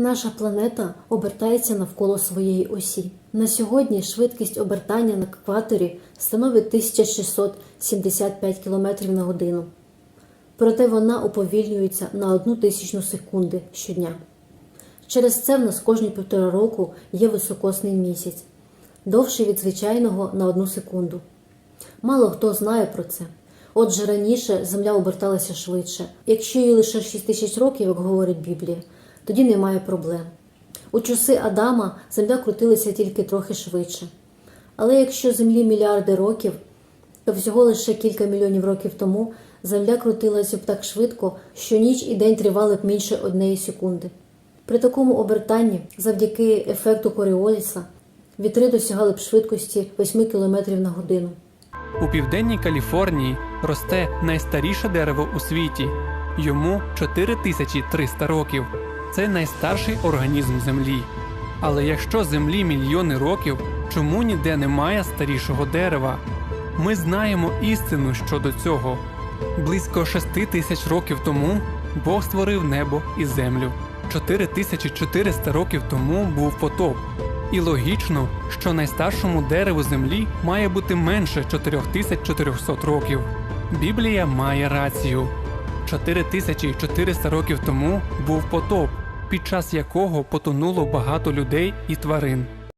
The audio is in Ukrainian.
Наша планета обертається навколо своєї осі. На сьогодні швидкість обертання на екваторі становить 1675 км на годину. Проте вона уповільнюється на одну тисячну секунди щодня. Через це в нас кожні півтора року є високосний місяць, довший від звичайного на одну секунду. Мало хто знає про це. Отже, раніше Земля оберталася швидше. Якщо їй лише 6 тисяч років, як говорить Біблія, тоді немає проблем. У часи Адама Земля крутилася тільки трохи швидше. Але якщо Землі мільярди років, то всього лише кілька мільйонів років тому Земля крутилася б так швидко, що ніч і день тривали б менше однієї секунди. При такому обертанні, завдяки ефекту Коріоліса, вітри досягали б швидкості 8 км на годину. У південній Каліфорнії росте найстаріше дерево у світі. Йому 4300 років. Це найстарший організм Землі. Але якщо Землі мільйони років, чому ніде немає старішого дерева? Ми знаємо істину щодо цього. Близько 6 тисяч років тому Бог створив небо і землю. 4400 років тому був потоп. І логічно, що найстаршому дереву землі має бути менше 4400 років. Біблія має рацію. 4400 років тому був потоп, під час якого потонуло багато людей і тварин.